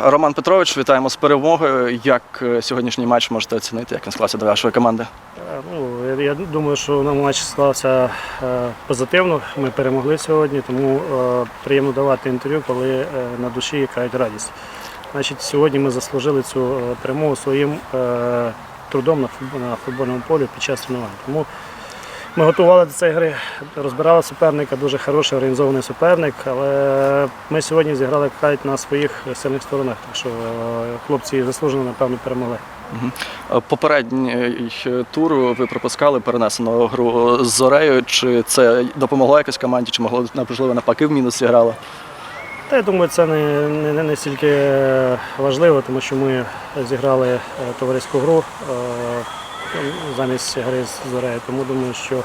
Роман Петрович, вітаємо з перемогою. Як е, сьогоднішній матч можете оцінити, як він склався до вашої команди? Е, Ну, я- думаю, що нам матч склався е, позитивно. Ми перемогли сьогодні, тому приємно давати інтерв'ю, коли на душі якась радість. Значить, сьогодні ми заслужили цю перемогу своїм трудом на футбольному полі під час тренувань. Тому ми готували до цієї гри, розбирали суперника, дуже хороший організований суперник, але ми сьогодні зіграли кажуть, на своїх сильних сторонах. Так що е, хлопці заслужено, напевно, перемогли. Е, Попередній тур ви пропускали перенесену гру з Зорею. Чи це допомогло якось команді, чи могло можливо навпаки в мінус зіграло? Та я думаю, це не, не, не настільки е, важливо, тому що ми зіграли е, товариську гру замість гри з Зорею. Тому думаю, що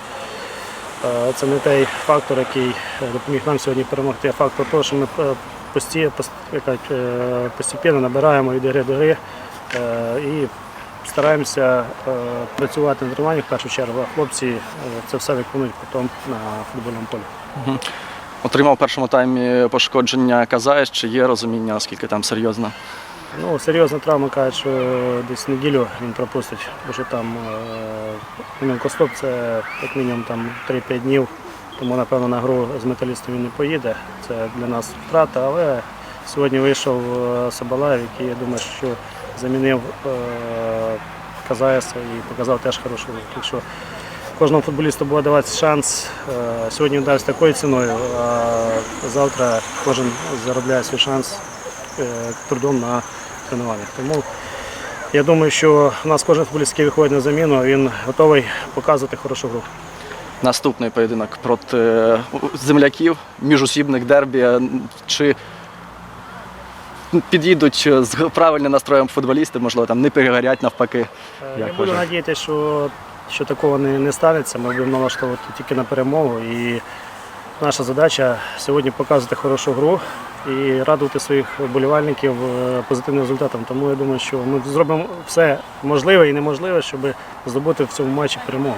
е, це не той фактор, який е, допоміг нам сьогодні перемогти, а фактор того, що ми е, постійно набираємо від гри до гри і стараємося працювати на тренуваннях в першу чергу, а хлопці це все виконують потім на футбольному полі. Отримав в першому таймі пошкодження Казаєш, чи є розуміння, наскільки там серйозно? Ну, серйозна травма кажуть, що десь неділю він пропустить, бо що там е, Костоп це як мінімум там 3-5 днів, тому напевно на гру з металістом він не поїде. Це для нас втрата, але сьогодні вийшов е, який я думаю, що замінив е, Казаєса і показав теж хорошу. Що кожному футболісту буде даватися шанс. Сьогодні дасть такою ціною, а завтра кожен заробляє свій шанс трудом на тренуваннях. Тому я думаю, що у нас кожен футболіст, який виходить на заміну, він готовий показувати хорошу гру. Наступний поєдинок проти е, земляків, міжусібних дербі. Чи підійдуть з правильним настроєм футболісти, можливо, там не перегорять навпаки. Е, Як Я буду надіятися, що, що такого не, не станеться. Ми будемо налаштовувати тільки на перемогу. І наша задача сьогодні показувати хорошу гру і радувати своїх вболівальників е, позитивним результатом. Тому я думаю, що ми зробимо все можливе і неможливе, щоб здобути в цьому матчі перемогу.